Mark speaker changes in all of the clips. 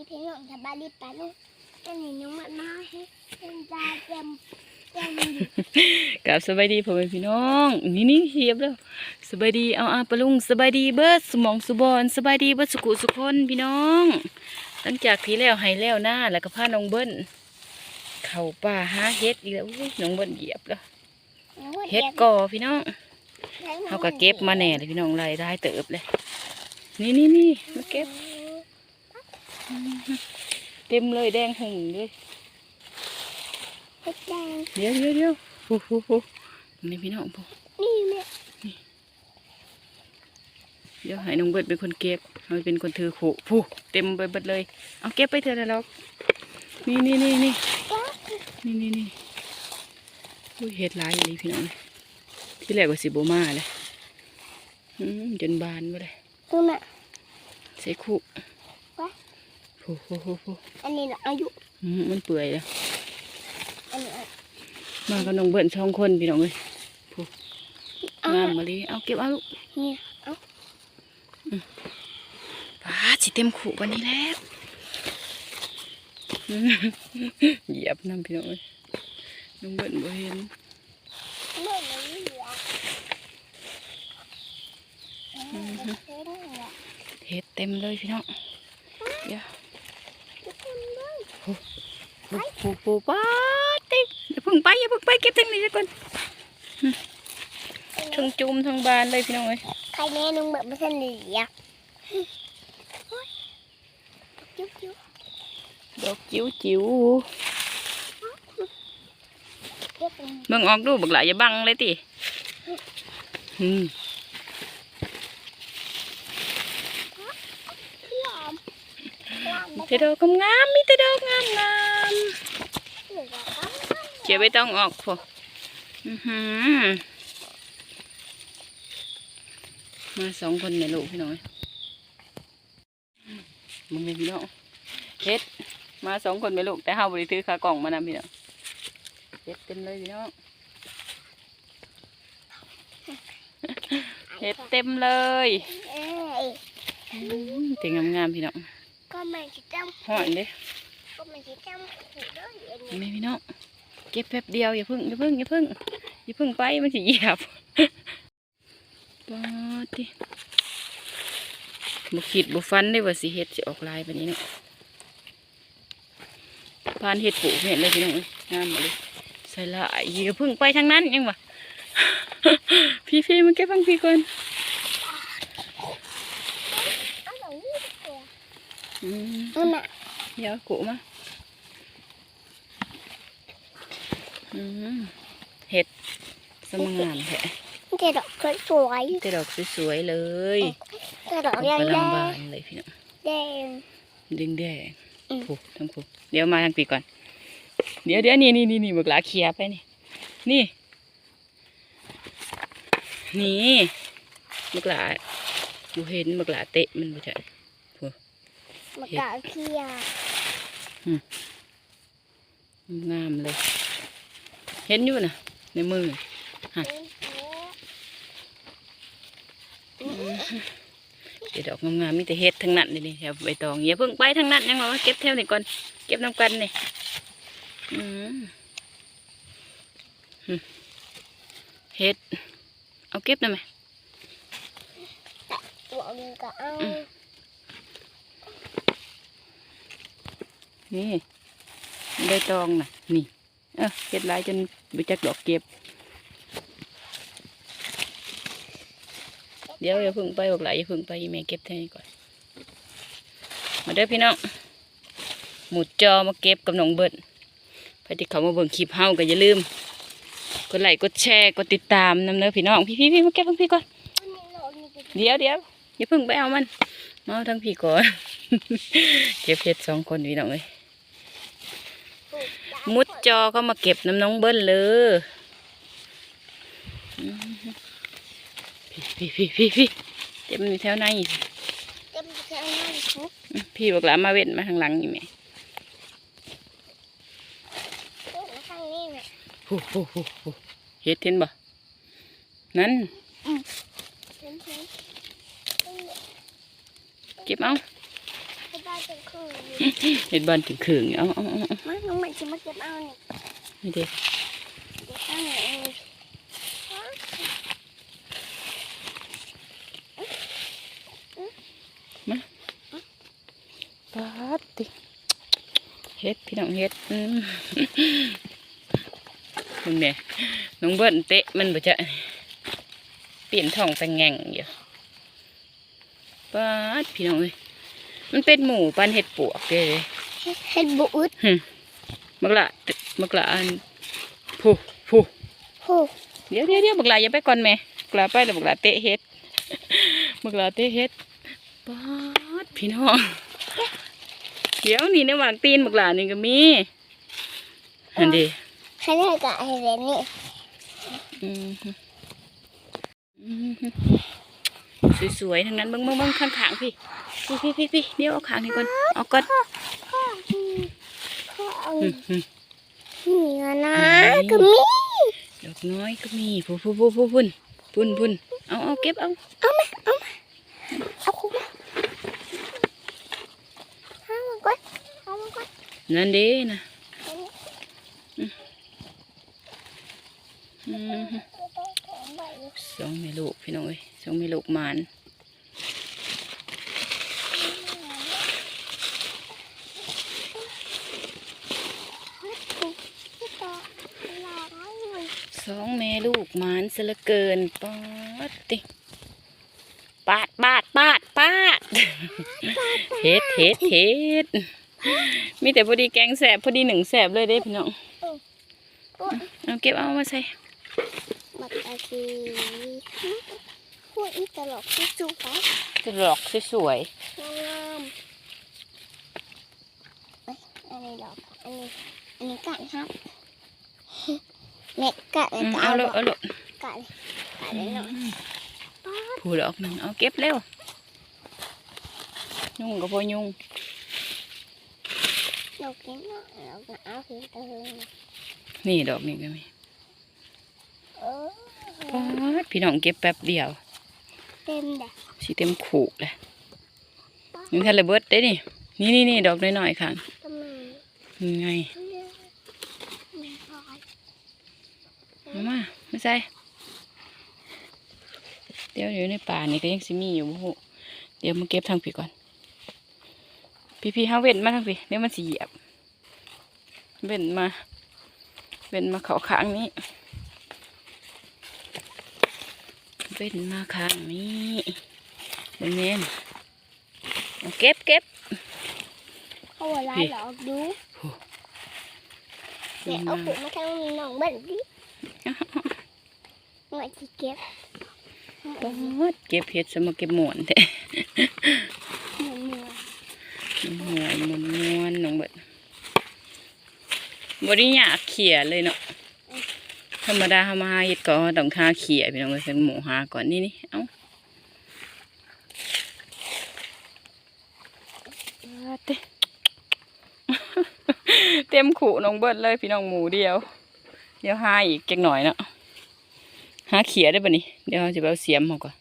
Speaker 1: ดีพี่น้องสบายดีปะลูกอันนี้น้องมันมาให้เป็นจาเต็มเต็มอยู่
Speaker 2: กับสบายดีพ่อแม่พี่น้อง นี่นี่เฮียบแล้วสบายดีเอาอาปะลุงสบายดีเบิดสมองสุบอนสบายดีเบิดสุกุสุคนพี่น้องตั้งจากที่แล้วให้แล้วหน้าแล้วก็พาน้องเบิ้ลเข้าป่าหาเฮ็ดอีกแล้วอุ้ยน้องเบิ้ลเหยียบแล้วเฮ็ดก่อพี่น้องเขาก็เก็บมาแน่เลยพี่น้องรายได้เติบเลย นี่นี่นี่มาเก็บ เต็มเลยแดงหุ่งเลย
Speaker 1: เฮ็ดแดง
Speaker 2: เดี๋ยวเดี๋ยวเดี๋ยวโอ้โหโหนี่พี่น้องพอ
Speaker 1: นี่แม่
Speaker 2: เดี๋ยวให้น้องเบิดเป็นคนเก็บเราเป็นคนถือขู่ผู้เต็มไปเบิดเลย เอาเก็บไปเถอะนะล็อกนี่นี่นี่นี่นี่นี่นี่อุ้ยเห็ดหลายเลยพี่น้องที่แรกว่าสิบมาเลยอืมจนบานไปเลย
Speaker 1: ดูน่ะ
Speaker 2: ใส่ขู่
Speaker 1: วะ
Speaker 2: ผู้ผู้ผู้ผู้
Speaker 1: อันนี้น่ะอายุ
Speaker 2: อืมมันเปื่อยแล้ว
Speaker 1: อันนี้อะ
Speaker 2: มากับน้องเบิดสองคนพี่น้องเลยผู้
Speaker 1: เอา
Speaker 2: งามมาเลยเอาเก็บเอาลูก
Speaker 1: เนี่ยเอา
Speaker 2: ป้าสิเต็มขู่วันนี้แล้วอืมเหยียบน้ำพี่น้องเลยน้องเบิดบ่เห็น
Speaker 1: เมื่อนี้เหลืออืมเฮ็ดเนี่ย
Speaker 2: เห็ดเต็มเลยพี่น้องเดี๋ยว
Speaker 1: ทุกคนเลย
Speaker 2: ปูปูปูป้าดติอย่าเพิ่งไปอย่าเพิ่งไปเก็บทั้งนี้ก่อนทั้งจุ่มทั้งบานเลยพี่น้องเอ้ย
Speaker 1: ใครแน่นุ่งแบบไม่ทันเหลือโอ๊ย
Speaker 2: ดอกจิ๋วจิ๋ว
Speaker 1: เก็บไป
Speaker 2: เบิ่งออกดูบักหลายอย่าบังเลยติอืม
Speaker 1: หลามหลา ม
Speaker 2: มีแต่ดอกงามๆมีแต่ดอกงามงาม
Speaker 1: เหลือครับ
Speaker 2: ๆเจียวไปต้องออกพออือหือมาสองคนแม่ลูกพี่น้องเอ้ยมึงเป็นพี่น้องเฮ็ด มาสองคนแม่ลูกแต่เฮาบริถือขากล่องมานำพี่น้องเฮ็ดเต็มเลยพี่น้องเห็ดเต็มเลย
Speaker 1: เอ้ย
Speaker 2: เต็งงามๆพี่น้อง
Speaker 1: ก็ไม่จะจำ
Speaker 2: ห่อนเด้
Speaker 1: ก็ไม่จะจำขู่ด้วยอัน
Speaker 2: นี่
Speaker 1: นี้
Speaker 2: พี่น้องเก็บแป๊บเดียวอย่าเพึ่งอย่าเพึ่งอย่าเพึ่งอย่าเพึ่งไปมันจะเหยียบปาติบุขีดบุฟันได้ว่าสิเห็ดสิออกลายแบบนี้เนาะพานเห็ดปลูกเห็นเลยพี่น้องเอ้ยงามมาเลยใส่ละอย่าเพึ่งไปทางนั้นยังวะพี่พี่มันเก็บฟังพี่ก่อน
Speaker 1: เอาหนังนี่ตัว
Speaker 2: อืม
Speaker 1: นั่นน่ะ
Speaker 2: เดี๋ยวกุมาอืมเห็ดสมงามแท้
Speaker 1: มันจะดอกสวย
Speaker 2: แต่ดอกสวยๆเลย
Speaker 1: ๆจะดอก
Speaker 2: ดอก
Speaker 1: แดง
Speaker 2: กำ
Speaker 1: แด
Speaker 2: ลัง
Speaker 1: ง
Speaker 2: บานเลยพี่น้อง
Speaker 1: แดง
Speaker 2: แดงแดง
Speaker 1: อืม
Speaker 2: ผูกทั้งผูกเดี๋ยวมาทางปีก่อน เดี๋ยวเดี๋ยวนี่นี่นี่นี่หมึกหลาเคลียร์ไปนี่ นี่ นี่หมึกหลาอยู่เห็นหมึกหลาเตะมันไม่ใช่
Speaker 1: มะกะเขีย
Speaker 2: งามเลย เห็นอยู่นะในมือเดี๋ยวดอกงามๆมีแต่เห็ดทั้งนั้นเลยนี่แถวใบตองอย่าเพิ่งไปทั้งนั้นยังว่าเก็บแถวนี้ก่อนเก็บน้ำกันนี่อืมหึเห็ดเอาเก็บได้ไหม
Speaker 1: ตัวนึงก็เอา
Speaker 2: นี่ใบตองน่ะ นี่ เออเห็ดหลายจนไปจักดอกเก็บ เดี๋ยวอย่าพิ่งไปบอกหลายอย่าพิ่งไปแม่เก็บแท่นี้ก่อน มาเด้อพี่น้อง หมุดจอมาเก็บกับน้องเบิร์ดใครที่เขามาเบิ่งคลิปเฮาก็อย่าลืม กดไลค์ กดแชร์ กดติดตามนำเด้อพี่น้อง พี่พี่พี่มาเก็บทั้งพี่ก่อน
Speaker 1: เดี๋
Speaker 2: ยวเดี๋ยวอย่าพิ่งไปเอามัน มาทั้งพี่ก่อน เก็บเห็ดสองคนพี่น้องเอ้ย มุดจอก็มาเก็บน้ำน้องเบิ้ลเลยอืมพี่พี่พี่พี่พี่เต็มอยู่แถวใน
Speaker 1: เต็มที่เอาหน้าทุก
Speaker 2: อืมพี่บอกหลามาเว้นมาทางหลังนี่แม่
Speaker 1: พวกข้างนี้น่ะ
Speaker 2: ฮู้ฮู้ฮู้ฮู้เห็ดเห็นบ่นั่น
Speaker 1: เห็นเห็น
Speaker 2: เก็บเอา
Speaker 1: สบายเป็นคู่
Speaker 2: เฮ็ดบ้านถึงขึงเอาเอาเอาเอา
Speaker 1: มาน้องมันจะมาเก็บเอาเนี่ย
Speaker 2: นี่เด้
Speaker 1: เก็บเอาเนี่ยเอง
Speaker 2: ปาดติเฮ็ดพี่น้องเฮ็ดอืมคุณแม่น้องเบิ้ลเตะมันบ่จะเปลี่ยนท้องแต่งแง่งอยู่ปาดพี่น้องเอ้ย มันเป็นหมูปันเห็ดปวกเด้เลย
Speaker 1: เห็ดบุอึด
Speaker 2: มักละมักละอันผู้ผู้
Speaker 1: โอ้
Speaker 2: เดี๋ยวเดี๋ยวเดี๋ยวบักหลาอย่าไปก่อนแม่บักหลาไปแล้วบักหลาเตะเฮ็ดบักหลาเตะเฮ็ดป๊าดพี่น้องเดี๋ยวนี่ในหวางตีนบักหลานี่ก็มีอันเดี
Speaker 1: ใครได้กับไอ้เรนนี่
Speaker 2: อืมฮึอืมฮึสวยๆทั้งนั้นเบิ่งเบิ่งเบิ่งข้างขางๆพี่ พี่พี่พี่พี่เดี๋ยวเอาขางนี่ก่อนเอาก่อน
Speaker 1: พ่อพ่อพ่อเอา
Speaker 2: อืมฮึ
Speaker 1: เหนียวนะ
Speaker 2: ไหน
Speaker 1: ก็มี
Speaker 2: ดอกน้อยก็มีผู้ผู้ผู้ผู้พุ่นพุ่นพุ่นเอาเอาเก็บเอา
Speaker 1: เอามาเอามาเอาคุมาเอามาก่อนเอามาก่อน
Speaker 2: นั่นเด้นะอืมฮึสองแม่ลูกพี่น้องเอ้ยสองแม่ลูกหมานสองแม่ลู กหมานซะเหลือเกินปาดติปาดปาดปาดปาดเฮ็ดเฮ็ดเฮ็ดมีแต่พอดีแกงแสบพอดีหนึ่งแสบเลยเด้พี่น้องเอาเก็บเอามาใส่
Speaker 1: มัดอาคีพูดอีตลกที่จุกครับ
Speaker 2: กระหลอกสวย
Speaker 1: งามเอ้ยอันนี้ดอกอันนี้อันนี้กัดครับ เม็ดกัด
Speaker 2: ๆอื
Speaker 1: เลย
Speaker 2: ม
Speaker 1: ก็
Speaker 2: เอา
Speaker 1: เอา
Speaker 2: เลย
Speaker 1: ดอก
Speaker 2: เอาเลย
Speaker 1: กัดเลยกัดเลยเนาะ
Speaker 2: ผูดอกหนึ่งเอาเก็บเร็วยุ่งกับพอยุ่ง
Speaker 1: ดอกนี้เนาะดอกเอาเห็นเออ
Speaker 2: นี่ดอกนี้ก็มี
Speaker 1: เออ
Speaker 2: ป๊าดพี่น้องเก็บแป๊บเดียว
Speaker 1: เต็มเด็ก
Speaker 2: สิเต็มขู่เลยยังทันระเบิดได้นี่นี่นี่นี่ดอกน้อยๆค่ะ
Speaker 1: ทำไม
Speaker 2: ยังไง
Speaker 1: เลือกไม่พอ
Speaker 2: เอามาไม่ใส่เดี๋ยวอยู่ในป่านี่ก็ยังสิมีอยู่บ่ฮู้เดี๋ยวมาเก็บทางพี่ก่อน พี่พี่ๆเฮาเว้นมาทางพี่เดี๋ยวมันสิเหยียบ เว้นมา เว้นมาเขาข้างนี้ เว้นมาข้างนี้เบิ่งแม่นเอาเก็บเก็บ
Speaker 1: เขาว่าร้ายหรอกดู
Speaker 2: เบิ่
Speaker 1: เดี๋ยว
Speaker 2: ง
Speaker 1: เอา
Speaker 2: มา
Speaker 1: ปุ๋ยมาทำหนองบ้านดิ หน่อยที่เก็บ
Speaker 2: โอ้ยเก็บเห็ดสมาเก็บหมวนแท้
Speaker 1: หมอนเมือง
Speaker 2: หมวนหมวนน้องเบิดบริยากเขี่ยเลยเนาะธรรมดาทำมาหาเห็ดก็ต้องคาเขี่ยพี่น้องเอ้ยเป็นหมูหาก่อนนี่นี่เอ้าเต้เต็มขู่น้องเบิดเลยพี่น้องหมูเดียว เดี๋ยวหาอีกเก่งหน่อยเนาะหาเขี่ยได้ปะนี่เดี๋ยวเราจะไปเอาเสียมมาก่อน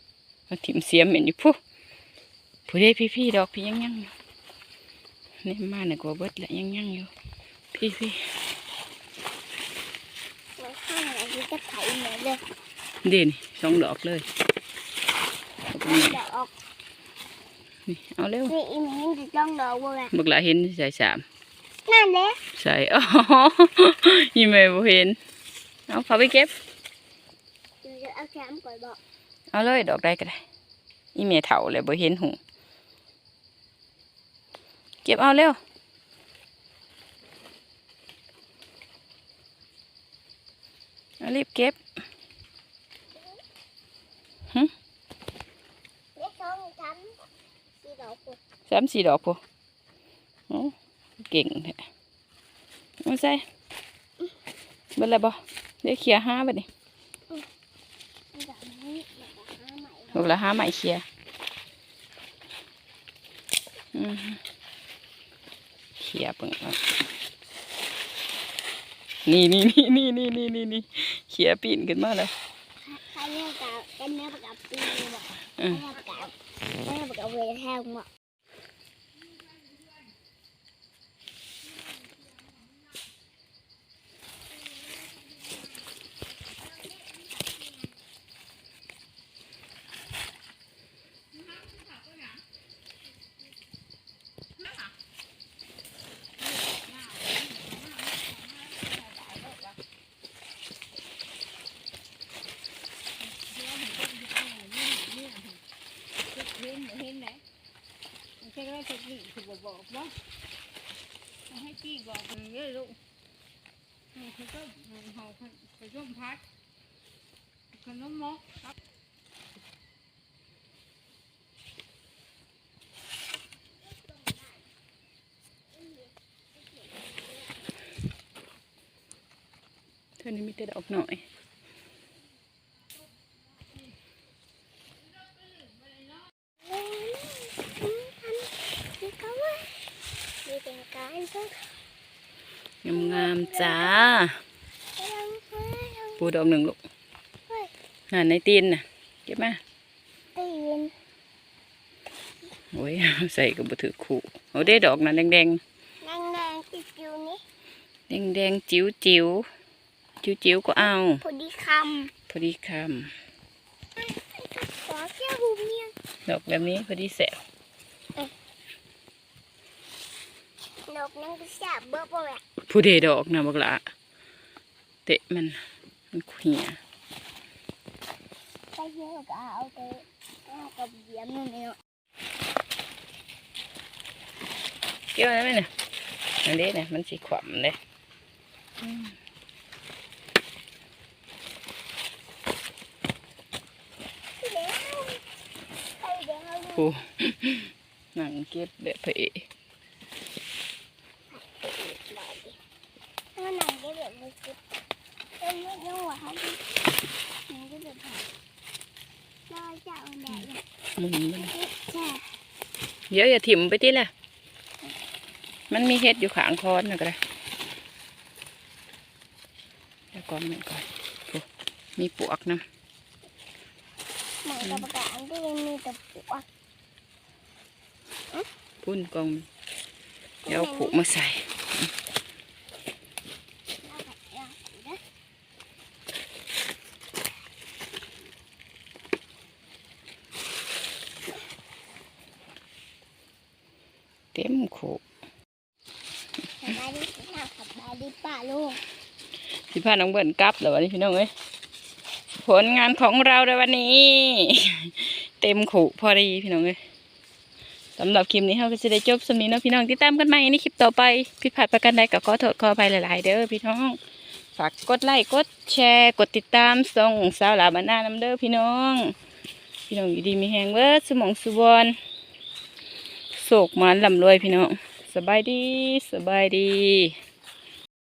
Speaker 2: เอาถิ่มเสียมเห็นอยู่ผู้ผู้ได้พี่ๆดอกพี่ยังยังอยู่นี่มาเนี่ยกว่าเบิดละยังยังอยู่ พี่พี่
Speaker 1: เราข้างไหนที่จะไถเหมือนเลย
Speaker 2: เด่นสองดอกเลยเอาไป
Speaker 1: นี่
Speaker 2: นี่
Speaker 1: ดอกออก
Speaker 2: นี่เอาเร็ว
Speaker 1: นี่อีมินจะต้องดอกบัวแหละ
Speaker 2: บักหลาเห็นใส่สาม
Speaker 1: นั่นแหละ
Speaker 2: ใส่อ๋อยี่แม่บ่เห็น เอาเขาไปเก็บ
Speaker 1: เดี๋ยวจะเอาแคมก่อนบอก
Speaker 2: เอาเลยดอกใดก็ได้อีเมเถาเลยบ่เห็นหูเก็บเอาเร็วเอารีบเก็บ
Speaker 1: เล็กสองชั้นสี่ดอกปุ๊บ
Speaker 2: สามสี่ดอกพอโอ้เก่งแท้เอาใส่เบิดแล้วบ่ ได้เคลียห้าไป
Speaker 1: ดิ
Speaker 2: ลูกละห้าใหม่เคลียร์เคลียร์เปงนี่นี่นี่นี่นี่นี่นี่เขียปีนขึ้นมาเลย
Speaker 1: ข้าเนี่ยกับข้าเนี่ยกับปีนอก
Speaker 2: ข้า
Speaker 1: เนี่ยกับข้าเนี่ยกับเวทแทงบอก
Speaker 3: อกบ่ให้กี้บอกหนึ่งเด้อลูกให้เขาต้มให้เขาไปต้มพัดขนมมกครับ
Speaker 2: เท่านี้มีแต่ดอกหน่อย
Speaker 1: นี่ก็ว่ามีเป็นการเพิ่ง
Speaker 2: งามๆ จ้า
Speaker 1: กำลังเพิ่ง
Speaker 2: ปูดอกหนึ่งลูก
Speaker 1: เฮ้ย
Speaker 2: น่ะในตีนน่ะ เก็บมา
Speaker 1: ตีน
Speaker 2: โอ้ยใส่กับบุถือคู่เอาได้ดอกน่ะแดง
Speaker 1: แดงแดงๆติดอยู่นี่
Speaker 2: ๆแดงๆจิ๋วจิ๋วจิ๋วจิ๋วๆก็เอา
Speaker 1: พอดีค
Speaker 2: พอดีคำ
Speaker 1: ขอแค่หูเมียงำ
Speaker 2: ดอกแบบนี้พอดีแสบ
Speaker 1: นกนั่งก็แสบเบิกบ่แหละ
Speaker 2: ผู้เดดอกนะบักละเตะมันมันเหี่ย
Speaker 1: ไปเที่ยวก็เอาไปเอากับเยี่ยมนู่นนี่เนาะ
Speaker 2: เกี่ยวอะไรไหมเนี่ยอันนี้เนี่ยมันสีขวำเลย
Speaker 1: เดี๋ยวไปเดี๋ยวเอาอยู่
Speaker 2: ผู้นั่งเก็บแบบเพะ
Speaker 1: ถ้าหนังได้แบบนี้คือเอ็มไม่ต้องหัวเขาดิหนังได้แบบไหนเราจะเอาไหนอะ
Speaker 2: มุนมัน
Speaker 1: ใช่
Speaker 2: เดี๋ยวอย่าถิ่มไปที่ละมันมีเห็ดอยู่ขางคอนนะก็ได้แล้วกองมันก่อนโอ้มีปวกนะ
Speaker 1: หมองกับประกาศที่ยังมีแต่ปวก
Speaker 2: พุ่นกองเดี๋ยวผูกมาใส่
Speaker 1: เอาแบบเนี้ยเด้อ
Speaker 2: เต็มขู่
Speaker 1: สบายดีค่ะสบายดีป่าลูก
Speaker 2: สิพาน้องเบิร์นกลับแล้ววันนี้พี่น้องเอ้ยผลงานของเราในวันนี้ เต็มขู่พอดีพี่น้องเอ้ยสำหรับคลิปนี้เราก็จะได้จบสำนี้เนาะพี่น้องติดตามกันใหม่ในคลิปต่อไปผิดพลาดประการใดก็ขอโทษขออภัยหลาย ๆ เด้อพี่น้อง ฝากกดไลค์กดแชร์กดติดตามส่งสาวหลาบานนาน้ำเด้อพี่น้อง พี่น้องอยู่ดีมีแหงเวิร์สมองสุบอนโศกมันลำรวยพี่น้องสบายดีสบายดี